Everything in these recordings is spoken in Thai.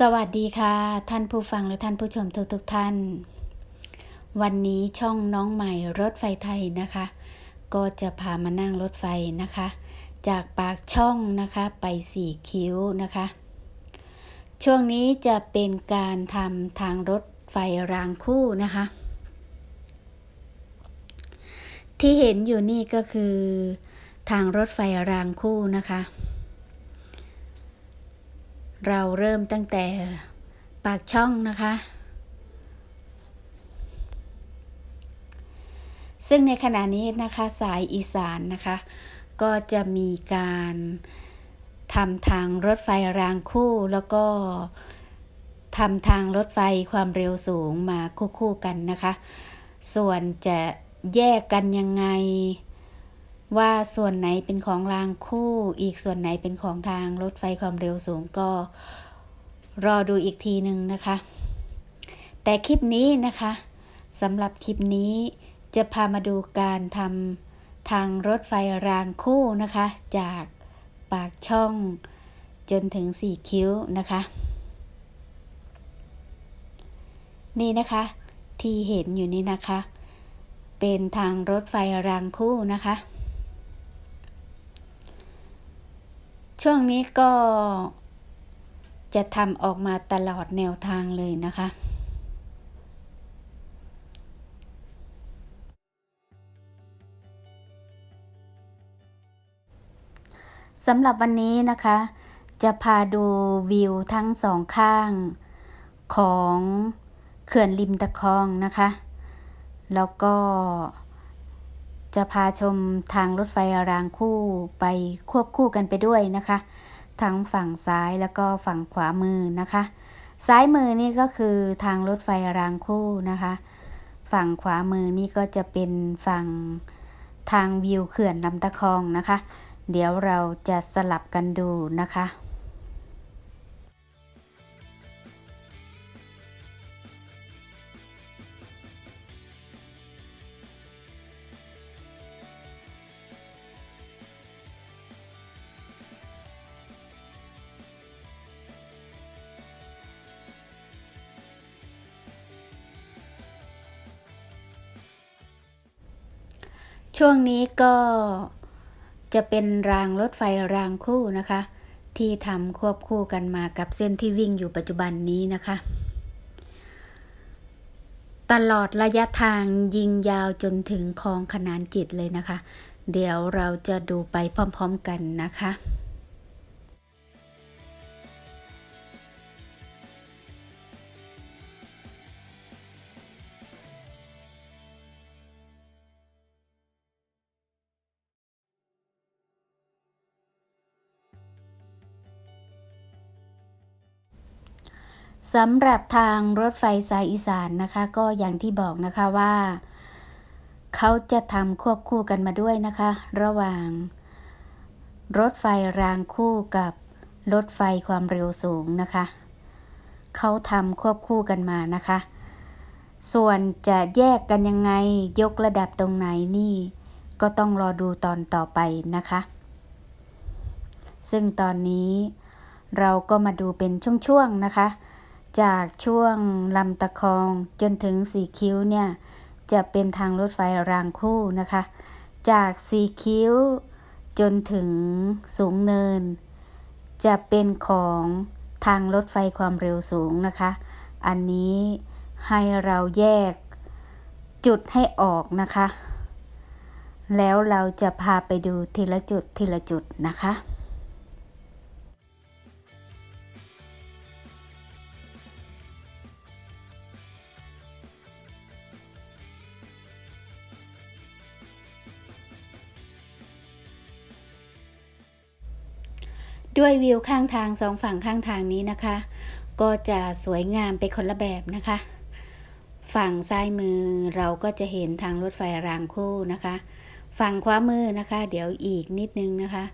สวัสดีค่ะ ท่านผู้ฟังและท่านผู้ชมทุกทกๆท่าน วันนี้ช่องน้องใหม่รถไฟไทยนะคะ ก็จะพามานั่งรถไฟนะคะ จากปากช่องนะคะไปสี่คิ้วนะคะ ช่วงนี้จะเป็นการทำทางรถไฟรางคู่นะคะ ที่เห็นอยู่นี่ก็คือทางรถไฟรางคู่นะคะ เราเริ่มตั้งแต่ปากช่องนะคะ ซึ่งในขณะนี้นะคะสายอีสานนะคะ ก็จะมีการทำทางรถไฟรางคู่แล้วก็ทำทางรถไฟความเร็วสูงมาคู่ๆกันนะคะ ส่วนจะแยกกันยังไง ว่าส่วนไหนเป็นของรางคู่ อีกส่วนไหนเป็นของทางรถไฟความเร็วสูงก็รอดูอีกทีหนึ่งนะคะ แต่คลิปนี้นะคะสำหรับคลิปนี้จะพามาดูการทำทางรถไฟรางคู่นะคะ จากปากช่องจนถึงสี่คิ้วนะคะ นี่นะคะที่เห็นอยู่นี่นะคะ เป็นทางรถไฟรางคู่นะคะ ช่วงนี้ก็จะทำออกมาตลอดแนวทางเลยนะคะ สำหรับวันนี้นะคะ จะพาดูวิวทั้งสองข้างของเขื่อนริมตะคองนะคะ แล้วก็ จะพาชมทางรถไฟรางคู่ไปควบคู่กันไปด้วยนะคะ ทั้งฝั่งซ้ายแล้วก็ฝั่งขวามือนะคะ ซ้ายมือนี่ก็คือทางรถไฟรางคู่นะคะ ฝั่งขวามือนี่ก็จะเป็นฝั่งทางวิวเขื่อนลำตะคองนะคะ เดี๋ยวเราจะสลับกันดูนะคะ ช่วงนี้ก็จะเป็นรางรถไฟรางคู่นะคะ ที่ทำควบคู่กันมากับเส้นที่วิ่งอยู่ปัจจุบันนี้นะคะ ตลอดระยะทางยิงยาวจนถึงคลองขนานจิตเลยนะคะ เดี๋ยวเราจะดูไปพร้อมๆกันนะคะ สำหรับทางรถไฟสายอีสานนะคะ ก็อย่างที่บอกนะคะว่า เขาจะทำควบคู่กันมาด้วยนะคะ ระหว่าง รถไฟรางคู่กับรถไฟความเร็วสูงนะคะ เขาทำควบคู่กันมานะคะ ส่วนจะแยกกันยังไงยกระดับตรงไหนนี่ ก็ต้องรอดูตอนต่อไปนะคะ ซึ่งตอนนี้เราก็มาดูเป็นช่วงๆนะคะ จากช่วงลำตะคองจนถึงสีคิ้วเนี่ย จะเป็นทางรถไฟรางคู่นะคะ จากสีคิ้วจนถึงสูงเนิน จะเป็นของทางรถไฟความเร็วสูงนะคะ อันนี้ให้เราแยกจุดให้ออกนะคะ แล้วเราจะพาไปดูทีละจุดทีละจุดนะคะ ด้วยวิวข้างทางสองฝั่งข้างทางนี้นะคะ ก็จะสวยงามไปคนละแบบนะคะ ฝั่งซ้ายมือเราก็จะเห็นทางรถไฟรางคู่นะคะ ฝั่งขวามือนะคะ เดี๋ยวอีกนิดนึงนะคะ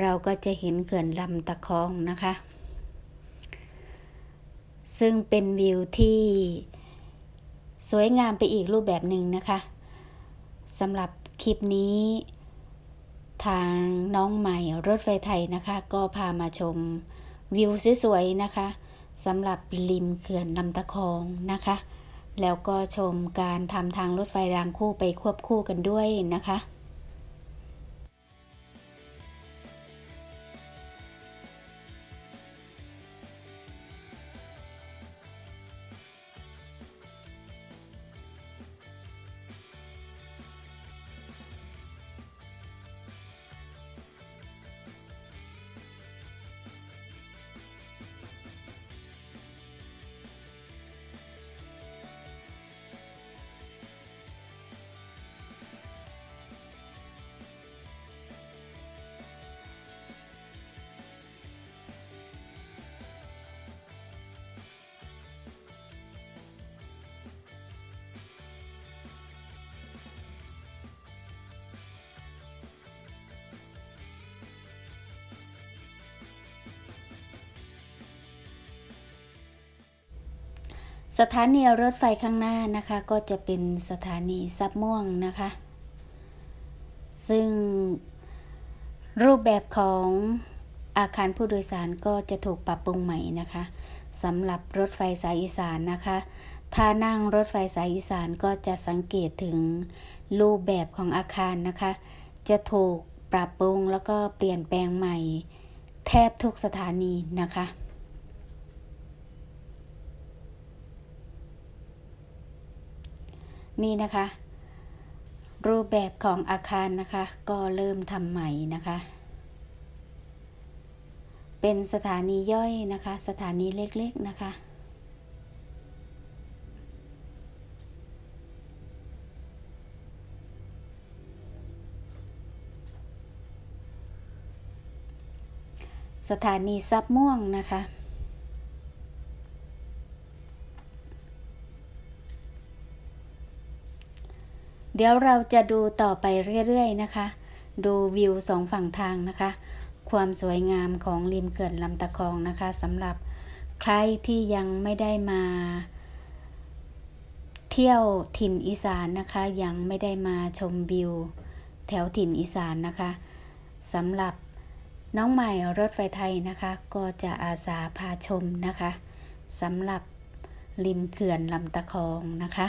เราก็จะเห็นเขื่อนลำตะคองนะคะ ซึ่งเป็นวิวที่สวยงามไปอีกรูปแบบหนึ่งนะคะสำหรับคลิปนี้ ทางน้องใหม่รถไฟไทยนะคะ ก็พามาชมวิวสวยๆนะคะสำหรับริมเขื่อนลำตะคองนะคะ แล้วก็ชมการทำทางรถไฟรางคู่ไปควบคู่กันด้วยนะคะ สถานีรถไฟข้างหน้านะคะ ก็จะเป็นสถานีซับม่วงนะคะ ซึ่งรูปแบบของอาคารผู้โดยสารก็จะถูกปรับปรุงใหม่นะคะสำหรับรถไฟสายอีสานนะคะ ถ้านั่งรถไฟสายอีสานก็จะสังเกตถึงรูปแบบของอาคารนะคะ จะถูกปรับปรุงแล้วก็เปลี่ยนแปลงใหม่ แทบทุกสถานีนะคะ นี่นะคะ รูปแบบของอาคารนะคะ ก็เริ่มทำใหม่นะคะ เป็นสถานีย่อยนะคะ สถานีเล็กๆนะคะสถานีซับม่วงนะคะ เดี๋ยวเราจะดูต่อไปเรื่อยๆนะคะ ดูวิวสองฝั่งทางนะคะ ความสวยงามของริมเขื่อนลำตะคองนะคะสำหรับใครที่ยังไม่ได้มา เที่ยวถิ่นอีสานนะคะ ยังไม่ได้มาชมวิว แถวถิ่นอีสานนะคะสำหรับน้องใหม่รถไฟไทยนะคะ ก็จะอาสาพาชมนะคะสำหรับริมเขื่อนลำตะคองนะคะ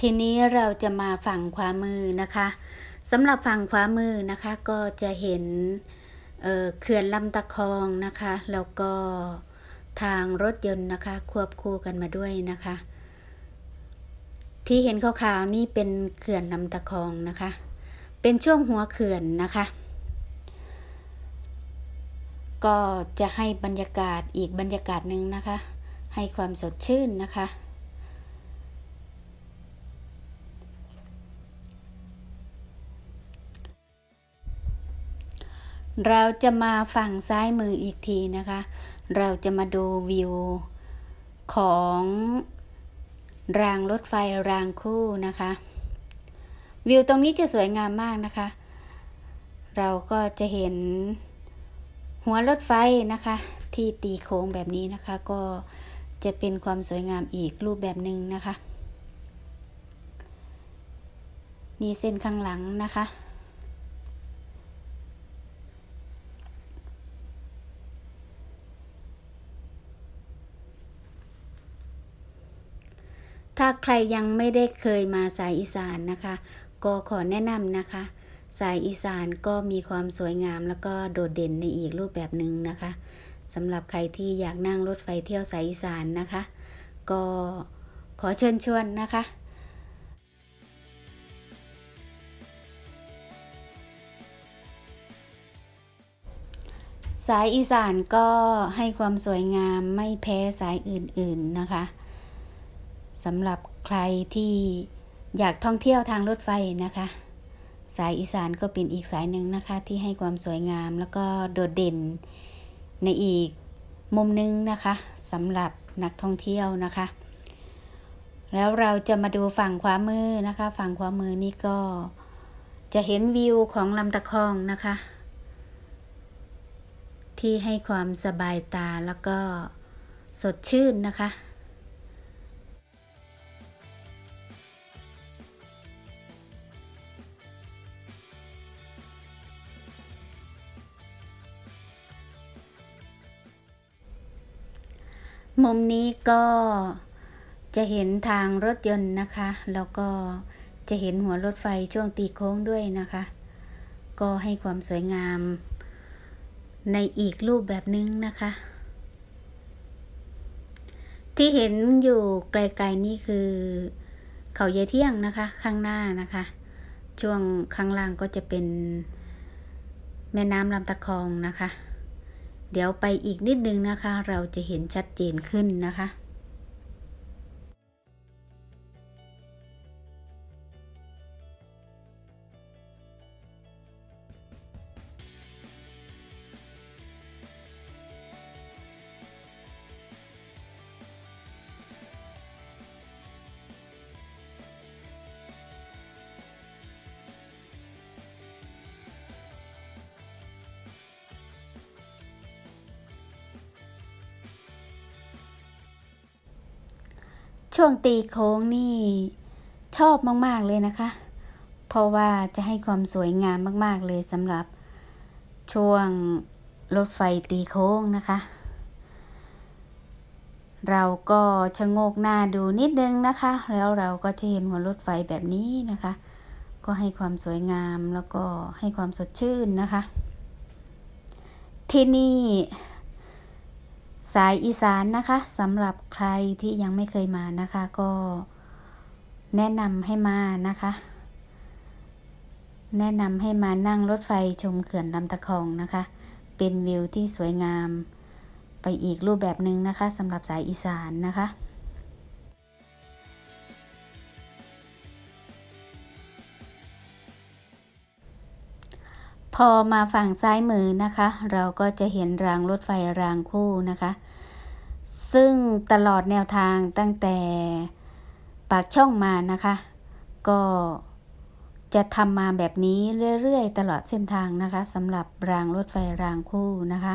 ทีนี้เราจะมาฝั่งขวามือนะคะสำหรับฝั่งขวามือนะคะก็จะเห็นเเขื่อนลำตะคองนะคะแล้วก็ทางรถยนต์นะคะ ควบคู่กันมาด้วยนะคะ ที่เห็นขาวๆนี่เป็นเขื่อนลำตะคองนะคะ เป็นช่วงหัวเขื่อนนะคะ ก็จะให้บรรยากาศอีกบรรยากาศหนึ่งนะคะ ให้ความสดชื่นนะคะ เราจะมาฝั่งซ้ายมืออีกทีนะคะ เราจะมาดูวิวของรางรถไฟรางคู่นะคะ วิวตรงนี้จะสวยงามมากนะคะ เราก็จะเห็นหัวรถไฟนะคะ ที่ตีโค้งแบบนี้นะคะ ก็จะเป็นความสวยงามอีกรูปแบบหนึ่งนะคะนี่เส้นข้างหลังนะคะ ถ้าใครยังไม่ได้เคยมาสายอีสานนะคะ ก็ขอแนะนำนะคะ สายอีสานก็มีความสวยงามแล้วก็โดดเด่นในอีกรูปแบบหนึ่งนะคะสำหรับใครที่อยากนั่งรถไฟเที่ยวสายอีสานนะคะ ก็ขอเชิญชวนนะคะสายอีสานก็ให้ความสวยงามไม่แพ้สายอื่นๆนะคะ สำหรับใครที่อยากท่องเที่ยวทางรถไฟนะคะ สายอีสานก็เป็นอีกสายหนึ่งนะคะ ที่ให้ความสวยงามแล้วก็โดดเด่นในอีกมุมหนึงนะคะสำหรับนักท่องเที่ยวนะคะ แล้วเราจะมาดูฝั่งขวามือนะคะ ฝั่งขวามือนี่ก็จะเห็นวิวของลำตะคองนะคะ ที่ให้ความสบายตาแล้วก็สดชื่นนะคะ มุมนี้ก็จะเห็นทางรถยนต์นะคะ แล้วก็จะเห็นหัวรถไฟช่วงตีโค้งด้วยนะคะ ก็ให้ความสวยงาม ในอีกรูปแบบนึงนะคะ ที่เห็นอยู่ไกลๆนี่คือ เขาเยเที่ยงนะคะ ข้างหน้านะคะ ช่วงข้างล่างก็จะเป็นแม่น้ำลำตะคองนะคะ เดี๋ยวไปอีกนิดนึงนะคะ เราจะเห็นชัดเจนขึ้นนะคะ ช่วงตีโค้งนี่ชอบมากๆเลยนะคะ เพราะว่าจะให้ความสวยงามมาก ๆ เลยสำหรับช่วงรถไฟตีโค้งนะคะ เราก็ชะโงกหน้าดูนิดนึงนะคะ แล้วเราก็จะเห็นหัวรถไฟแบบนี้นะคะ ก็ให้ความสวยงามแล้วก็ให้ความสดชื่นนะคะ ที่นี่ สายอีสานนะคะสำหรับใครที่ยังไม่เคยมานะคะ ก็แนะนำให้มานะคะ แนะนำให้มานั่งรถไฟชมเขื่อนลำตะคองนะคะ เป็นวิวที่สวยงามไปอีกรูปแบบหนึ่งนะคะสำหรับสายอีสานนะคะ พอมาฝั่งซ้ายมือนะคะ เราก็จะเห็นรางรถไฟรางคู่นะคะ ซึ่งตลอดแนวทางตั้งแต่ปากช่องมานะคะ ก็จะทำมาแบบนี้เรื่อยๆ ตลอดเส้นทางนะคะสำหรับรางรถไฟรางคู่นะคะ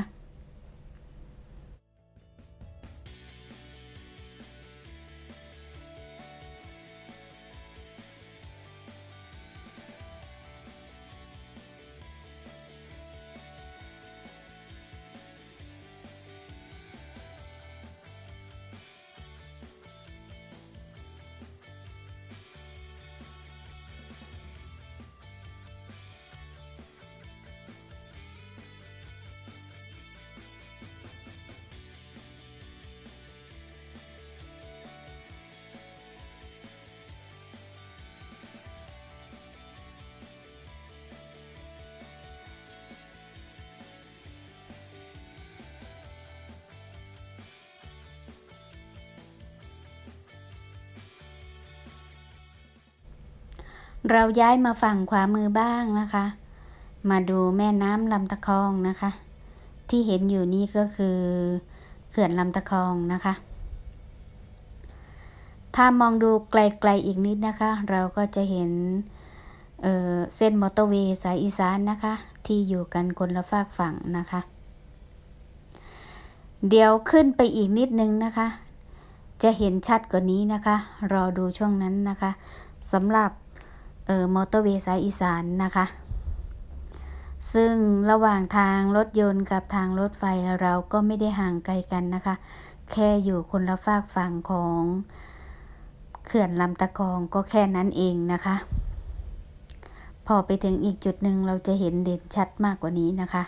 เราย้ายมาฝั่งขวามือบ้างนะคะ มาดูแม่น้ำลำตะคองนะคะ ที่เห็นอยู่นี่ก็คือเขื่อนลำตะคองนะคะ ถ้ามองดูไกลๆอีกนิดนะคะ เราก็จะเห็นเเส้นมอเตอร์เวย์สายอีสานนะคะ ที่อยู่กันคนละฝากฝั่งนะคะ เดี๋ยวขึ้นไปอีกนิดนึงนะคะ จะเห็นชัดกว่านี้นะคะ รอดูช่วงนั้นนะคะสำหรับ มอเตอร์เวย์สายอีสานนะคะ ซึ่งระหว่างทางรถยนต์กับทางรถไฟเราก็ไม่ได้ห่างไกลกันนะคะ แค่อยู่คนละฝากฝั่งของเขื่อนลำตะคองก็แค่นั้นเองนะคะ พอไปถึงอีกจุดหนึ่งเราจะเห็นเด่นชัดมากกว่านี้นะคะ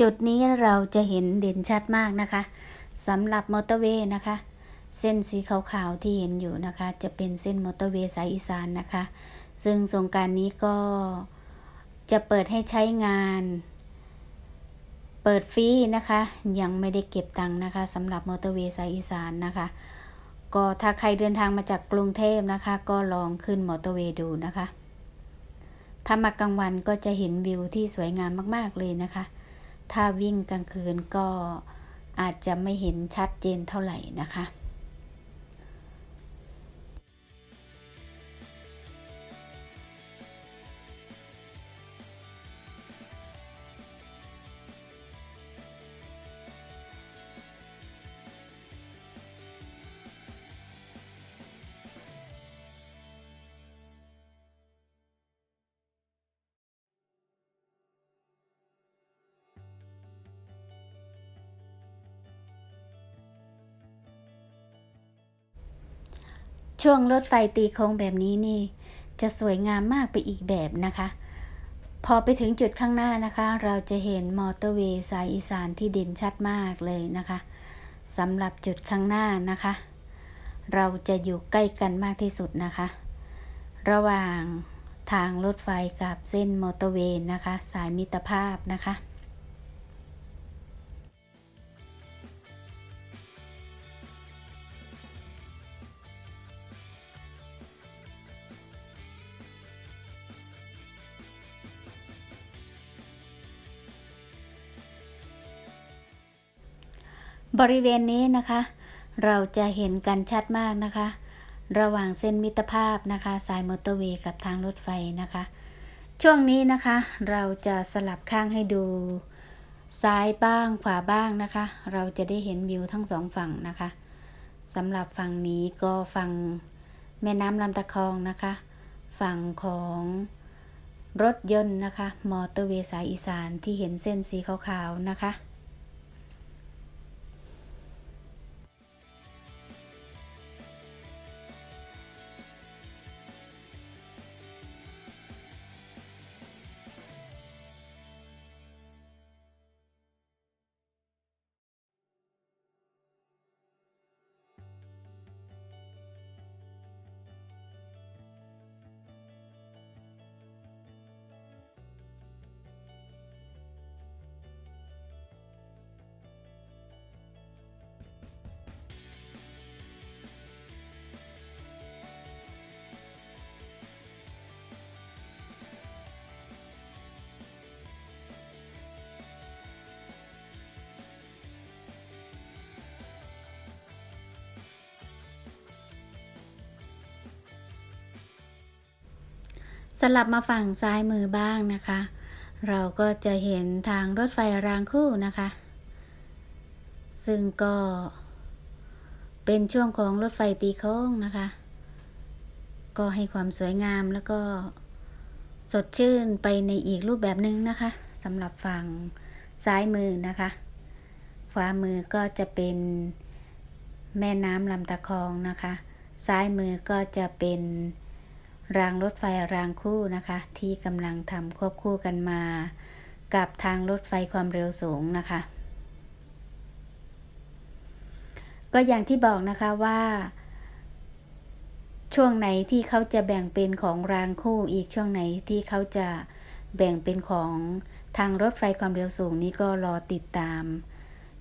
จุดนี้เราจะเห็นเด่นชัดมากนะคะสำหรับมอเตอร์เวย์นะคะ เส้นสีขาวๆที่เห็นอยู่นะคะ จะเป็นเส้นมอเตอร์เวย์สายอีสานนะคะ ซึ่งสงการนี้ก็จะเปิดให้ใช้งาน เปิดฟรีนะคะ ยังไม่ได้เก็บตังค์นะคะสำหรับมอเตอร์เวย์สายอีสานนะคะ ก็ถ้าใครเดินทางมาจากกรุงเทพนะคะ ก็ลองขึ้นมอเตอร์เวย์ดูนะคะ ถ้ามากลางวันก็จะเห็นวิวที่สวยงามมากๆเลยนะคะ ถ้าวิ่งกลางคืนก็อาจจะไม่เห็นชัดเจนเท่าไหร่นะคะ ช่วงรถไฟตีโค้งแบบนี้นี่ จะสวยงามมากไปอีกแบบนะคะ พอไปถึงจุดข้างหน้านะคะ เราจะเห็นมอเตอร์เวย์สายอีสานที่เด่นชัดมากเลยนะคะสำหรับจุดข้างหน้านะคะ เราจะอยู่ใกล้กันมากที่สุดนะคะ ระหว่างทางรถไฟกับเส้นมอเตอร์เวย์นะคะ สายมิตรภาพนะคะ บริเวณนี้นะคะ เราจะเห็นกันชัดมากนะคะ ระหว่างเส้นมิตรภาพนะคะ สายมอเตอร์เวย์กับทางรถไฟนะคะ ช่วงนี้นะคะ เราจะสลับข้างให้ดู ซ้ายบ้างขวาบ้างนะคะ เราจะได้เห็นวิวทั้งสองฝั่งนะคะสำหรับฝั่งนี้ก็ฝั่งแม่น้ำลำตะคองนะคะ ฝั่งของรถยนต์นะคะ มอเตอร์เวย์สายอีสานที่เห็นเส้นสีขาวๆนะคะ สลับมาฝั่งซ้ายมือบ้างนะคะ เราก็จะเห็นทางรถไฟรางคู่นะคะ ซึ่งก็เป็นช่วงของรถไฟตีโค้งนะคะ ก็ให้ความสวยงามแล้วก็สดชื่นไปในอีกรูปแบบหนึ่งนะคะสำหรับฝั่งซ้ายมือนะคะขวามือก็จะเป็นแม่น้ำลำตะคองนะคะ ซ้ายมือก็จะเป็น รางรถไฟรางคู่นะคะ ที่กำลังทำควบคู่กันมา กับทางรถไฟความเร็วสูงนะคะ ก็อย่างที่บอกนะคะว่า ช่วงไหนที่เขาจะแบ่งเป็นของรางคู่อีกช่วงไหนที่เขาจะแบ่งเป็นของทางรถไฟความเร็วสูงนี้ก็รอติดตาม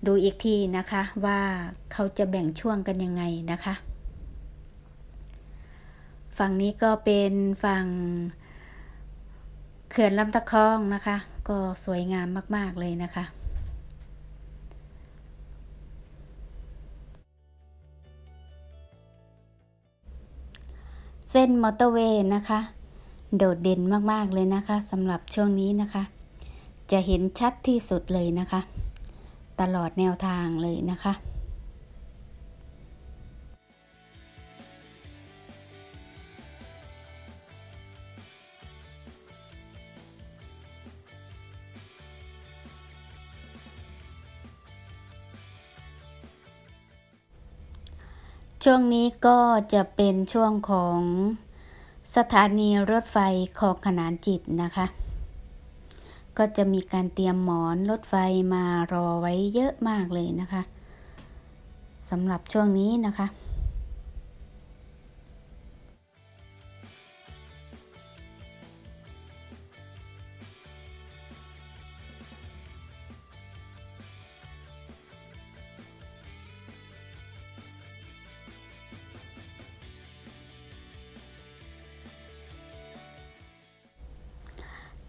ดูอีกทีนะคะว่าเขาจะแบ่งช่วงกันยังไงนะคะ ฝั่งนี้ก็เป็นฝั่งเขื่อนลำตะคองนะคะ ก็สวยงามมาก ๆ เลยนะคะ เส้นมอเตอร์เวย์นะคะ โดดเด่นมาก ๆ เลยนะคะสำหรับช่วงนี้นะคะ จะเห็นชัดที่สุดเลยนะคะ ตลอดแนวทางเลยนะคะ ช่วงนี้ก็จะเป็นช่วงของสถานีรถไฟคลองขนานจิตนะคะ ก็จะมีการเตรียมหมอนรถไฟมารอไว้เยอะมากเลยนะคะสำหรับช่วงนี้นะคะ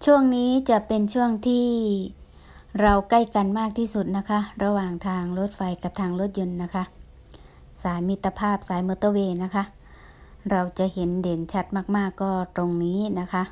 ช่วงนี้จะเป็นช่วงที่เราใกล้กันมากที่สุดนะคะ ระหว่างทางรถไฟกับทางรถยนต์นะคะ สายมิตรภาพสายมอเตอร์เวย์นะคะ เราจะเห็นเด่นชัดมากๆก็ตรงนี้นะคะ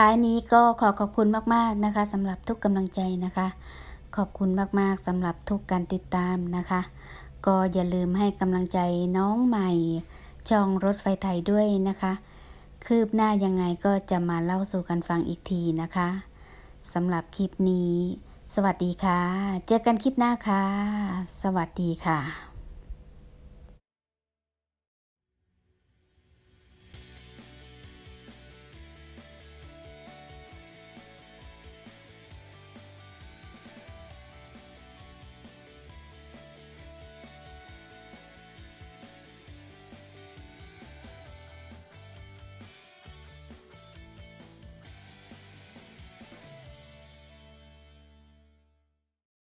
ท้ายนี้ก็ขอขอบคุณมาก ๆ นะคะสำหรับทุกกำลังใจนะคะ ขอบคุณมาก ๆสำหรับทุกการติดตามนะคะ ก็อย่าลืมให้กำลังใจน้องใหม่ช่องรถไฟไทยด้วยนะคะ คืบหน้ายังไงก็จะมาเล่าสู่กันฟังอีกทีนะคะสำหรับคลิปนี้ สวัสดีค่ะ เจอกันคลิปหน้าค่ะ สวัสดีค่ะ